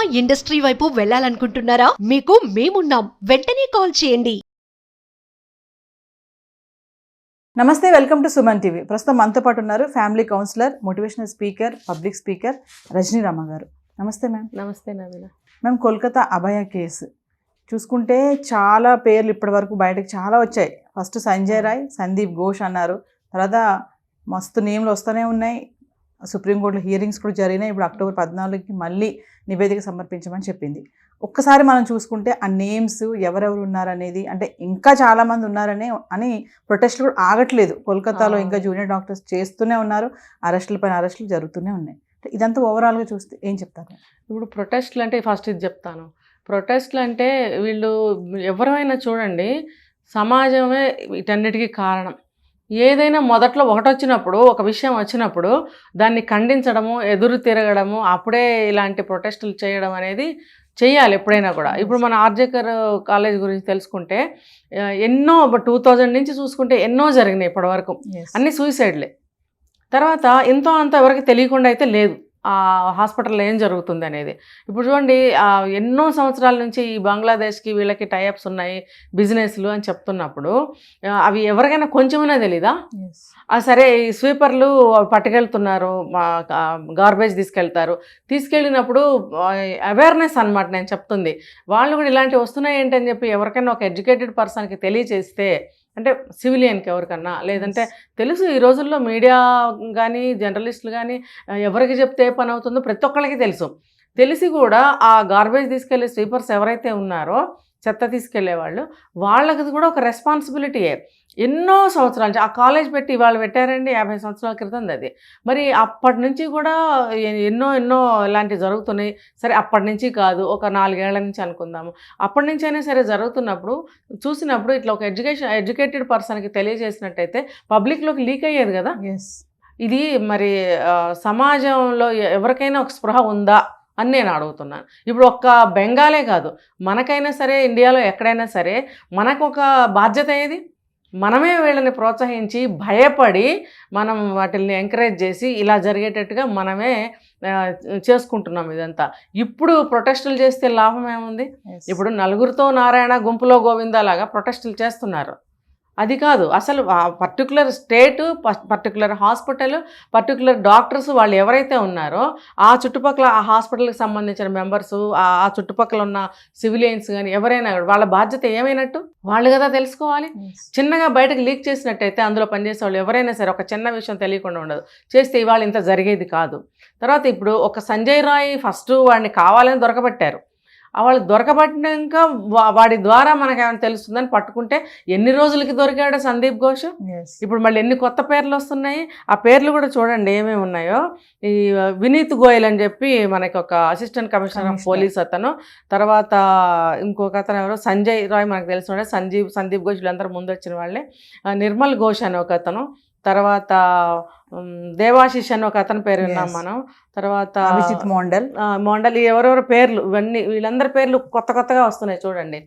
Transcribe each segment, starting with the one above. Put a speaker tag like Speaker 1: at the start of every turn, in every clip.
Speaker 1: Cinema industry వైపు వెళ్ళాలనుకుంటున్నారా? మీకు మేమున్నాం. వెంటనే కాల్ చేయండి.
Speaker 2: నమస్తే వెల్కమ్ టు సుమన్ టీవీ. ప్రస్తుతం మనతో పాటు ఉన్నారు family counsellor motivational speaker public speaker Rajani Rama garu. నమస్తే మ్యామ్.
Speaker 3: నమస్తే నవీన.
Speaker 2: Ma'am Kolkata Abhaya case. చూసుకుంటే చాలా పేర్లు ఇప్పటి వరకు బయటకు చాలా వచ్చాయి. ఫస్ట్ సంజయ్ రాయ్ సందీప్ ఘోష్ అన్నారు. తర్వాత మస్తు నేమ్లు వస్తూనే ఉన్నాయి. సుప్రీంకోర్టులో హియరింగ్స్ కూడా జరిగినాయి. ఇప్పుడు అక్టోబర్ పద్నాలుగుకి మళ్ళీ నివేదిక సమర్పించమని చెప్పింది. ఒక్కసారి మనం చూసుకుంటే ఆ నేమ్స్ ఎవరెవరు ఉన్నారనేది అంటే ఇంకా చాలా మంది ఉన్నారని అని ప్రొటెస్ట్లు కూడా ఆగట్లేదు. కోల్కతాలో. ఇంకా జూనియర్ డాక్టర్స్ చేస్తూనే ఉన్నారు. అరెస్టుల పైన అరెస్టులు జరుగుతూనే ఉన్నాయి. ఇదంతా ఓవరాల్గా చూస్తే ఏం చెప్తారు?
Speaker 3: ఇప్పుడు ప్రొటెస్ట్లు అంటే ఫస్ట్ ఇది చెప్తాను. ప్రొటెస్ట్లు అంటే వీళ్ళు ఎవరైనా చూడండి సమాజమే వీటన్నిటికీ కారణం. ఏదైనా మొదట్లో ఒకటి వచ్చినప్పుడు ఒక విషయం వచ్చినప్పుడు దాన్ని ఖండించడము ఎదురు తిరగడము అప్పుడే ఇలాంటి ప్రొటెస్టులు చేయడం అనేది చేయాలి ఎప్పుడైనా కూడా. ఇప్పుడు మన ఆర్జేకర్ కాలేజ్ గురించి తెలుసుకుంటే ఎన్నో టూ థౌజండ్ నుంచి చూసుకుంటే ఎన్నో జరిగినాయి ఇప్పటివరకు. అన్ని సూసైడ్లే. తర్వాత ఎంతో అంత ఎవరికి తెలియకుండా అయితే లేదు. హాస్పిటల్లో ఏం జరుగుతుంది అనేది. ఇప్పుడు చూడండి ఎన్నో సంవత్సరాల నుంచి ఈ బంగ్లాదేశ్కి వీళ్ళకి టైఅప్స్ ఉన్నాయి బిజినెస్లు అని చెప్తున్నప్పుడు అవి ఎవరికైనా కొంచెమైనా తెలీదా? ఆ సరే ఈ స్వీపర్లు పట్టుకెళ్తున్నారు గార్బేజ్ తీసుకెళ్తారు. తీసుకెళ్ళినప్పుడు అవేర్నెస్ అన్నమాట నేను చెప్తుంది. వాళ్ళు కూడా ఇలాంటివి వస్తున్నాయి ఏంటని చెప్పి ఎవరికైనా ఒక ఎడ్యుకేటెడ్ పర్సన్కి తెలియచేస్తే అంటే సివిలియన్కి ఎవరికన్నా లేదంటే తెలుసు ఈ రోజుల్లో మీడియా కానీ జర్నలిస్టులు కానీ ఎవరికి చెప్తే ఏ పని అవుతుందో ప్రతి ఒక్కరికి తెలుసు. తెలిసి కూడా ఆ గార్బేజ్ తీసుకెళ్ళే స్వీపర్స్ ఎవరైతే ఉన్నారో చెత్త తీసుకెళ్ళే వాళ్ళు వాళ్ళకి కూడా ఒక రెస్పాన్సిబిలిటీయే ఎన్నో సంవత్సరాల నుంచి ఆ కాలేజ్ పెట్టి వాళ్ళు పెట్టారండి యాభై సంవత్సరాల క్రితం అది. మరి అప్పటి నుంచి కూడా ఎన్నో ఎన్నో ఇలాంటివి జరుగుతున్నాయి. సరే అప్పటి నుంచి కాదు ఒక నాలుగేళ్ళ నుంచి అనుకుందాము. అప్పటి నుంచి అయినా సరే జరుగుతున్నప్పుడు చూసినప్పుడు ఇట్లా ఒక ఎడ్యుకేషన్ ఎడ్యుకేటెడ్ పర్సన్కి తెలియజేసినట్టయితే పబ్లిక్లోకి లీక్ అయ్యేది కదా.
Speaker 2: ఎస్
Speaker 3: ఇది మరి సమాజంలో ఎవరికైనా ఒక స్పృహ ఉందా? అని నేను అడుగుతున్నాను ఇప్పుడు ఒక్క బెంగాలే కాదు మనకైనా సరే ఇండియాలో ఎక్కడైనా సరే మనకు ఒక బాధ్యత ఏది? మనమే వీళ్ళని ప్రోత్సహించి భయపడి మనం వాటిని ఎంకరేజ్ చేసి ఇలా జరిగేటట్టుగా మనమే చేసుకుంటున్నాం ఇదంతా. ఇప్పుడు ప్రొటెస్టులు చేస్తే లాభం ఏముంది? ఇప్పుడు నలుగురితో నారాయణ గుంపులో గోవింద లాగా ప్రొటెస్టులు చేస్తున్నారు. అది కాదు. అసలు ఆ particular state particular hospital particular doctors వాళ్ళు ఎవరైతే ఉన్నారో ఆ చుట్టుపక్కల ఆ హాస్పిటల్కి సంబంధించిన మెంబర్స్ ఆ చుట్టుపక్కల ఉన్న సివిలియన్స్ కానీ ఎవరైనా వాళ్ళ బాధ్యత ఏమైనట్టు? వాళ్ళు కదా తెలుసుకోవాలి. చిన్నగా బయటకు లీక్ చేసినట్టయితే అందులో పనిచేసే వాళ్ళు ఎవరైనా సరే ఒక చిన్న విషయం తెలియకుండా ఉండదు. చేస్తే ఇవాళ ఇంత జరిగేది కాదు. తర్వాత ఇప్పుడు ఒక సంజయ్ రాయ్ ఫస్ట్ వాడిని కావాలని దొరకబట్టారు. వాళ్ళు దొరకబట్టినాక వా- వాడి ద్వారా మనకు ఏమైనా తెలుస్తుందని పట్టుకుంటే ఎన్ని రోజులకి దొరికాడు సందీప్ ఘోష్? ఇప్పుడు మళ్ళీ ఎన్ని కొత్త పేర్లు వస్తున్నాయి? ఆ పేర్లు కూడా చూడండి ఏమేమి ఉన్నాయో. ఈ వినీత్ గోయల్ అని చెప్పి మనకి ఒక అసిస్టెంట్ కమిషనర్ ఆఫ్. పోలీస్ అతను. తర్వాత ఇంకొక అతను ఎవరో? సంజయ్ రాయ్ మనకు తెలిసిన సంజీవ్ సందీప్ ఘోష్ వీళ్ళందరూ ముందు వచ్చిన వాళ్ళే నిర్మల్ ఘోష్ అని ఒక అతను. తర్వాత దేవాశిష్ అని ఒక అతని పేరు విన్నాం. మనం. తర్వాత
Speaker 2: అభిజిత్ మోండల్.
Speaker 3: మోండలి ఎవరెవరు పేర్లు ఇవన్నీ వీళ్ళందరి పేర్లు కొత్త కొత్తగా వస్తున్నాయి చూడండి.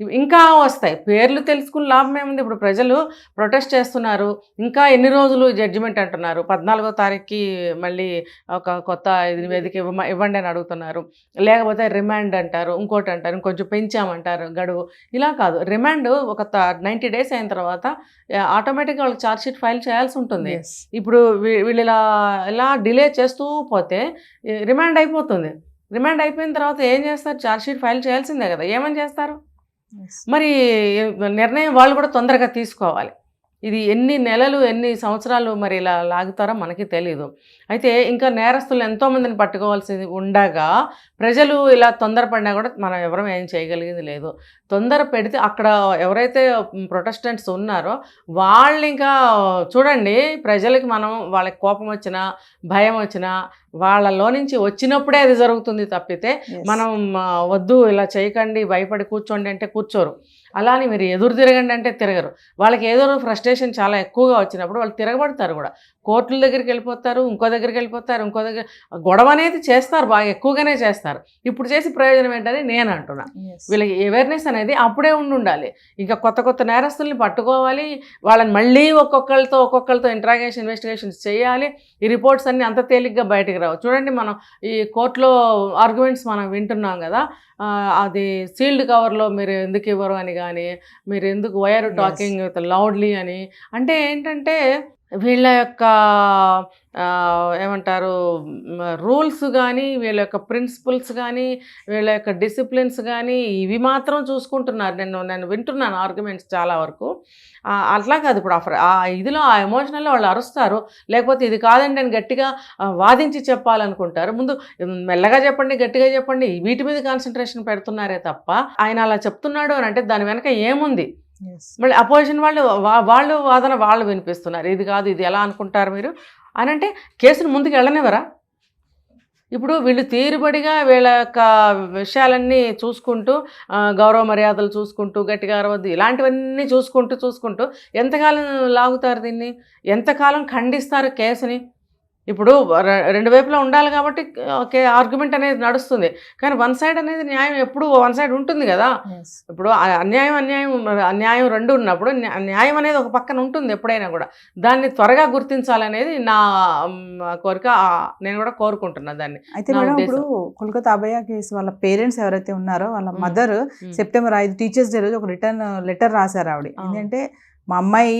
Speaker 3: ఇంకా వస్తాయి. పేర్లు తెలుసుకుని లాభం ఏముంది? ఇప్పుడు ప్రజలు ప్రొటెస్ట్ చేస్తున్నారు. ఇంకా ఎన్ని రోజులు జడ్జిమెంట్ అంటున్నారు? పద్నాలుగో తారీఖుకి మళ్ళీ ఒక కొత్త ఇది నివేదిక ఇవ్వ ఇవ్వండి అని అడుగుతున్నారు. లేకపోతే రిమాండ్ అంటారు ఇంకోటి అంటారు ఇంకొంచెం పెంచామంటారు గడువు. ఇలా కాదు. రిమాండ్ ఒక నైంటీ డేస్ అయిన తర్వాత ఆటోమేటిక్గా వాళ్ళకి ఛార్జ్ షీట్ ఫైల్ చేయాల్సి ఉంటుంది. ఇప్పుడు వీళ్ళు ఇలా ఇలా డిలే చేస్తూ పోతే రిమాండ్ అయిపోతుంది. రిమాండ్ అయిపోయిన తర్వాత ఏం చేస్తారు? ఛార్జ్ షీట్ ఫైల్ చేయాల్సిందే కదా. ఏమని చేస్తారు? మరి నిర్ణయం వాళ్ళు కూడా తొందరగా తీసుకోవాలి. ఇది ఎన్ని నెలలు ఎన్ని సంవత్సరాలు మరి ఇలా లాగుతారో మనకి తెలియదు అయితే ఇంకా నేరస్తులు ఎంతోమందిని పట్టుకోవాల్సింది ఉండగా ప్రజలు ఇలా తొందరపడినా కూడా మనం ఎవరం ఏం చేయగలిగింది లేదు. తొందర పెడితే అక్కడ ఎవరైతే ప్రొటెస్టెంట్స్ ఉన్నారో వాళ్ళు ఇంకా చూడండి ప్రజలకి మనం వాళ్ళకి కోపం వచ్చినా భయం వచ్చినా వాళ్ళలో నుంచి వచ్చినప్పుడే అది జరుగుతుంది తప్పితే మనం వద్దు ఇలా చేయకండి భయపడి కూర్చోండి అంటే కూర్చోరు. అలానే మీరు ఎదురు తిరగండి అంటే తిరగరు. వాళ్ళకి ఏదో ఫ్రస్ట్రేషన్ చాలా ఎక్కువగా వచ్చినప్పుడు వాళ్ళు తిరగబడతారు కూడా. కోర్టుల దగ్గరికి వెళ్ళిపోతారు ఇంకో దగ్గరికి వెళ్ళిపోతారు ఇంకో దగ్గర గొడవ అనేది చేస్తారు బాగా ఎక్కువగానే చేస్తారు. ఇప్పుడు చేసి ప్రయోజనం ఏంటని నేను అంటున్నా. వీళ్ళకి అవేర్నెస్ అనేది అప్పుడే ఉండి ఉండాలి. ఇంకా కొత్త కొత్త నేరస్తుల్ని పట్టుకోవాలి. వాళ్ళని మళ్ళీ ఒక్కొక్కరితో ఒక్కొక్కరితో ఇంట్రాగేషన్ ఇన్వెస్టిగేషన్స్ చేయాలి. ఈ రిపోర్ట్స్ అన్ని అంత తేలిగ్గా బయటకు బయటకు రావు చూడండి మనం ఈ కోర్టులో ఆర్గ్యుమెంట్స్ మనం వింటున్నాం కదా అది సీల్డ్ కవర్లో మీరు ఎందుకు ఇవ్వరు అని కానీ మీరు ఎందుకు వైర్. టాకింగ్ విత్ లౌడ్లీ అని అంటే ఏంటంటే వీళ్ళ యొక్క ఏమంటారు రూల్స్ కానీ వీళ్ళ యొక్క ప్రిన్సిపల్స్ కానీ వీళ్ళ యొక్క డిసిప్లిన్స్ కానీ ఇవి మాత్రం చూసుకుంటున్నారు. నేను నేను వింటున్నాను ఆర్గ్యుమెంట్స్ చాలా వరకు. అట్లా కాదు ఇప్పుడు ఆ ఆ ఇదిలో ఆ ఎమోషనల్లో వాళ్ళు అరుస్తారు. లేకపోతే ఇది కాదండి నేను గట్టిగా వాదించి చెప్పాలనుకుంటారు. ముందు మెల్లగా చెప్పండి గట్టిగా చెప్పండి. వీటి మీద కాన్సన్ట్రేషన్ పెడుతున్నారే తప్ప ఆయన అలా చెప్తున్నాడు అని అంటే దాని వెనక ఏముంది? మళ్ళీ అపోజిషన్ వాళ్ళు వాళ్ళు వాదన వాళ్ళు వినిపిస్తున్నారు. ఇది కాదు ఇది ఎలా అనుకుంటారు మీరు? అని అంటే కేసును ముందుకు వెళ్ళనివ్వరా? ఇప్పుడు వీళ్ళు తీరుబడిగా వీళ్ళ యొక్క విషయాలన్నీ చూసుకుంటూ గౌరవ మర్యాదలు చూసుకుంటూ గట్టిగా అరవద్దు ఇలాంటివన్నీ చూసుకుంటూ చూసుకుంటూ ఎంతకాలం లాగుతారు దీన్ని? ఎంతకాలం ఖండిస్తారు కేసుని? ఇప్పుడు రెండు వైపులా ఉండాలి కాబట్టి ఓకే ఆర్గ్యుమెంట్ అనేది నడుస్తుంది కానీ వన్ సైడ్ అనేది న్యాయం ఎప్పుడు వన్ సైడ్ ఉంటుంది కదా. ఇప్పుడు అన్యాయం అన్యాయం అన్యాయం రెండు ఉన్నప్పుడు న్యా- న్యాయం అనేది ఒక పక్కన ఉంటుంది ఎప్పుడైనా కూడా దాన్ని త్వరగా గుర్తించాలనేది నా కోరిక నేను కూడా కోరుకుంటున్నా దాన్ని
Speaker 2: అయితే మేడం. ఇప్పుడు కోల్కతా అభయ కేసు వాళ్ళ పేరెంట్స్ ఎవరైతే ఉన్నారో వాళ్ళ. మదర్. సెప్టెంబర్ ఐదు టీచర్స్ డే రోజు ఒక రిటర్న్ లెటర్ రాశారు ఆవిడ. ఏంటంటే మా అమ్మాయి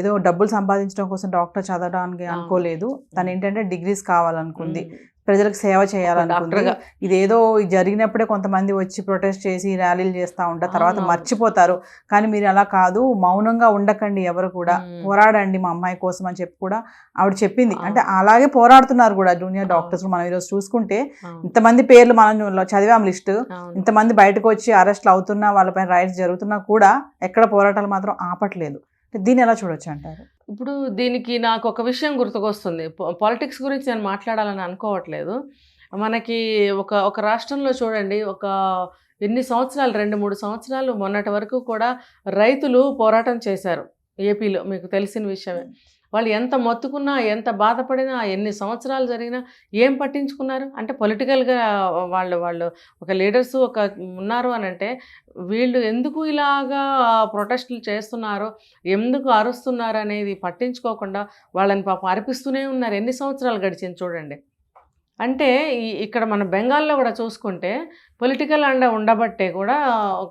Speaker 2: ఏదో డబ్బులు సంపాదించడం కోసం డాక్టర్ చదవడానికి. అనుకోలేదు తను ఏంటంటే డిగ్రీస్ కావాలనుకుంది. ప్రజలకు సేవ చేయాలనుకుంది
Speaker 3: డాక్టర్గా
Speaker 2: ఇదేదో ఇది జరిగినప్పుడే కొంతమంది వచ్చి ప్రొటెస్ట్ చేసి ర్యాలీలు చేస్తూ ఉంటారు తర్వాత. మర్చిపోతారు కానీ మీరు అలా కాదు మౌనంగా ఉండకండి ఎవరు కూడా. పోరాడండి మా అమ్మాయి కోసం అని చెప్పి కూడా ఆవిడ చెప్పింది. అంటే అలాగే పోరాడుతున్నారు కూడా జూనియర్. డాక్టర్స్ మనం ఈరోజు చూసుకుంటే. ఇంతమంది పేర్లు మనం చదివాం లిస్ట్. ఇంతమంది బయటకు వచ్చి అరెస్ట్లు అవుతున్నా వాళ్ళపైన రైట్స్ జరుగుతున్నా కూడా ఎక్కడ పోరాటాలు మాత్రం ఆపట్లేదు దీన్ని ఎలా చూడొచ్చు అంటారు?
Speaker 3: ఇప్పుడు దీనికి నాకు ఒక విషయం గుర్తుకొస్తుంది. పాలిటిక్స్ గురించి నేను మాట్లాడాలని అనుకోవట్లేదు. మనకి ఒక ఒక రాష్ట్రంలో చూడండి ఒక ఎన్ని సంవత్సరాలు రెండు మూడు సంవత్సరాలు మొన్నటి వరకు కూడా రైతులు పోరాటం చేశారు. ఏపీలో మీకు తెలిసిన విషయమే. వాళ్ళు ఎంత మొత్తుకున్నా ఎంత బాధపడినా ఎన్ని సంవత్సరాలు జరిగినా ఏం పట్టించుకున్నారు? అంటే పొలిటికల్గా వాళ్ళు వాళ్ళు ఒక లీడర్స్ ఒక ఉన్నారు అని అంటే వీళ్ళు ఎందుకు ఇలాగా ప్రొటెస్టులు చేస్తున్నారు ఎందుకు అరుస్తున్నారు అనేది పట్టించుకోకుండా వాళ్ళని పాపం అర్పిస్తూనే ఉన్నారు. ఎన్ని సంవత్సరాలు గడిచింది చూడండి. అంటే ఈ- ఇక్కడ మన బెంగాల్లో కూడా చూసుకుంటే పొలిటికల్ అండ ఉండబట్టే కూడా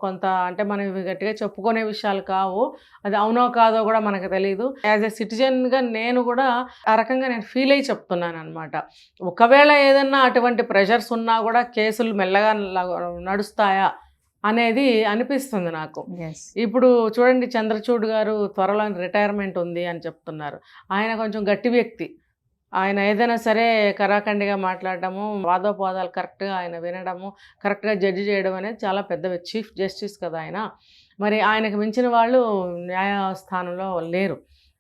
Speaker 3: కొంత అంటే మనం ఇవి గట్టిగా చెప్పుకునే విషయాలు కావు. అది అవునో కాదో కూడా మనకు తెలియదు యాజ్ ఎ సిటిజన్గా నేను కూడా ఆ రకంగా నేను ఫీల్ అయ్యి చెప్తున్నాను అనమాట ఒకవేళ ఏదన్నా అటువంటి ప్రెషర్స్ ఉన్నా కూడా కేసులు మెల్లగా నడుస్తాయా అనేది అనిపిస్తుంది నాకు. ఇప్పుడు చూడండి చంద్రచూడ్ గారు త్వరలో రిటైర్మెంట్ ఉంది అని చెప్తున్నారు. ఆయన కొంచెం గట్టి వ్యక్తి. ఆయన ఏదైనా సరే కరాఖండిగా మాట్లాడటము వాదోపవాదాలు కరెక్ట్గా ఆయన వినడము కరెక్ట్గా జడ్జి చేయడం అనేది చాలా పెద్ద చీఫ్ జస్టిస్ కదా ఆయన. మరి ఆయనకు మించిన వాళ్ళు న్యాయస్థానంలో లేరు.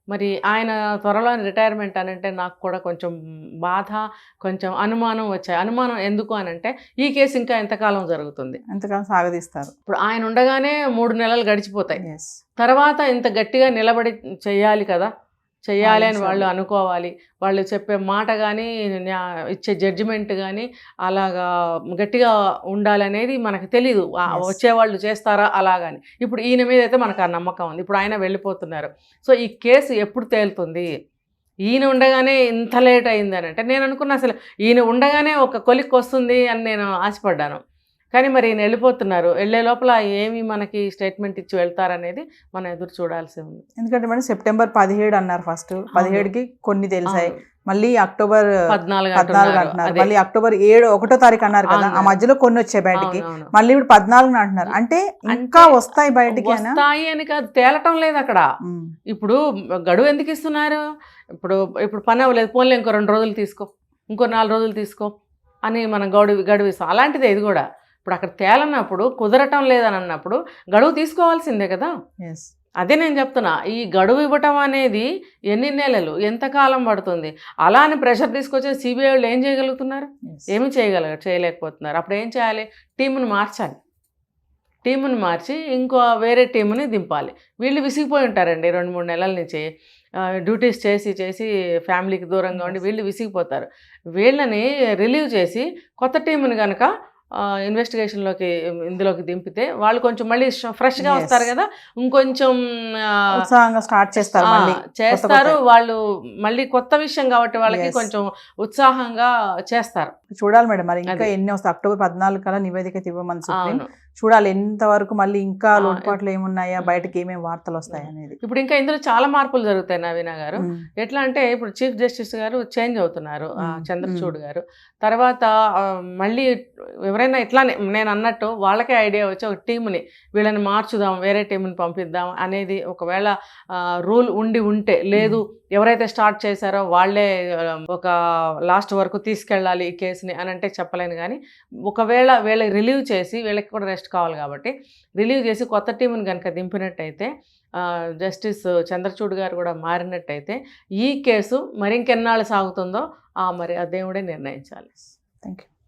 Speaker 3: మరి ఆయన త్వరలో రిటైర్మెంట్ అని అంటే నాకు కూడా కొంచెం బాధ కొంచెం అనుమానం వచ్చాయి. అనుమానం ఎందుకు అని అంటే ఈ కేసు ఇంకా ఎంతకాలం జరుగుతుంది?
Speaker 2: ఎంతకాలం సాగదీస్తారు?
Speaker 3: ఇప్పుడు ఆయన ఉండగానే మూడు నెలలు గడిచిపోతాయి. తర్వాత ఇంత గట్టిగా నిలబడి చెయ్యాలి కదా? చెయ్యాలి అని వాళ్ళు. అనుకోవాలి. వాళ్ళు చెప్పే మాట కానీ ఇచ్చే జడ్జిమెంట్ కానీ అలాగా గట్టిగా ఉండాలనేది మనకు తెలీదు. వచ్చేవాళ్ళు చేస్తారా అలాగని. ఇప్పుడు ఈయన మీద అయితే మనకు ఆ నమ్మకం ఉంది. ఇప్పుడు ఆయన వెళ్ళిపోతున్నారు. సో ఈ కేసు ఎప్పుడు తేలుతుంది? ఈయన ఉండగానే ఇంత లేట్ అయింది అని అంటే నేను అనుకున్నా అసలు ఈయన ఉండగానే ఒక కొలిక్ వస్తుంది అని నేను ఆశపడ్డాను. కానీ మరి ఈయన వెళ్ళిపోతున్నారు. వెళ్ళే లోపల ఏమి మనకి స్టేట్మెంట్ ఇచ్చి వెళ్తారనేది మనం ఎదురు చూడాల్సి ఉంది.
Speaker 2: ఎందుకంటే మేడం సెప్టెంబర్ పదిహేడు అన్నారు ఫస్ట్. పదిహేడుకి కొన్ని తెలిసాయి. మళ్ళీ అక్టోబర్
Speaker 3: పద్నాలుగు
Speaker 2: పద్నాలుగు
Speaker 3: అంటున్నారు.
Speaker 2: మళ్ళీ అక్టోబర్ ఏడు ఒకటో తారీఖు అన్నారు కదా ఆ. మధ్యలో కొన్ని వచ్చాయి బయటికి. మళ్ళీ ఇప్పుడు పద్నాలుగు అంటున్నారు. అంటే ఇంకా వస్తాయి బయటికి అనా?
Speaker 3: వస్తాయి అని కాదు తేలటం లేదు అక్కడ. ఇప్పుడు గడువు ఎందుకు ఇస్తున్నారు? ఇప్పుడు ఇప్పుడు పని అవ్వలేదు. పోన్లే ఇంకో రెండు రోజులు తీసుకో. ఇంకో నాలుగు రోజులు తీసుకో అని మనం గడువు గడువు ఇస్తాం. అలాంటిదే ఇది కూడా. ఇప్పుడు అక్కడ తేలనప్పుడు కుదరటం లేదని అన్నప్పుడు గడువు తీసుకోవాల్సిందే కదా?
Speaker 2: Yes.
Speaker 3: అదే నేను చెప్తున్నా ఈ గడువు ఇవ్వటం అనేది ఎన్ని నెలలు ఎంతకాలం పడుతుంది? అలా అని ప్రెషర్ తీసుకొచ్చే సిబిఐ వాళ్ళు ఏం చేయగలుగుతున్నారు. ఏమి చేయగల చేయలేకపోతున్నారు. అప్పుడు ఏం చేయాలి? టీముని మార్చాలి. టీముని మార్చి ఇంకో వేరే టీముని దింపాలి. వీళ్ళు విసిగిపోయి ఉంటారండి రెండు మూడు నెలల నుంచి. డ్యూటీస్ చేసి చేసి ఫ్యామిలీకి దూరంగా ఉండి వీళ్ళు విసిగిపోతారు. వీళ్ళని రిలీవ్ చేసి కొత్త టీముని కనుక ఇన్వెస్టిగేషన్లోకి ఇందులోకి దింపితే వాళ్ళు కొంచెం మళ్ళీ ఫ్రెష్గా. వస్తారు కదా ఇంకొంచెం
Speaker 2: స్టార్ట్ చేస్తారు
Speaker 3: చేస్తారు. వాళ్ళు మళ్ళీ కొత్త విషయం కాబట్టి వాళ్ళకి. కొంచెం ఉత్సాహంగా చేస్తారు
Speaker 2: చూడాలి మేడం మరి ఇంకా. ఎన్ని వస్తాయి అక్టోబర్ పద్నాలుగు కల్లా నివేదిక ఇవ్వమని చూడాలి ఎంత వరకు మళ్ళీ ఇంకా లోటుపాట్లు ఏమున్నాయా. బయటకి ఏమేమి వార్తలు వస్తాయి అనేది
Speaker 3: ఇప్పుడు ఇంకా ఇందులో చాలా మార్పులు జరుగుతాయి నవీన గారు. ఎట్లా అంటే ఇప్పుడు చీఫ్ జస్టిస్ గారు చేంజ్ అవుతున్నారు. చంద్రచూడ్ గారు తర్వాత మళ్ళీ ఎవరైనా ఇట్లానే నేను అన్నట్టు వాళ్ళకే ఐడియా వచ్చి ఒక టీంని వీళ్ళని మార్చుదాం వేరే టీంని పంపిద్దాం అనేది ఒకవేళ రూల్ ఉండి ఉంటే లేదు ఎవరైతే స్టార్ట్ చేశారో వాళ్ళే ఒక లాస్ట్ వరకు తీసుకెళ్ళాలి ఈ కేసుని అని అంటే చెప్పలేను కానీ ఒకవేళ వీళ్ళకి రిలీవ్ చేసి వీళ్ళకి కూడా రెస్ట్ కావాలి కాబట్టి రిలీవ్ చేసి కొత్త టీంని కనుక దింపినట్టయితే జస్టిస్ చంద్రచూడ్ గారు కూడా మారినట్టయితే ఈ కేసు మరి ఇంకెన్నాళ్ళు సాగుతుందో మరి ఆ దేవుడే నిర్ణయించాలి.
Speaker 2: Thank you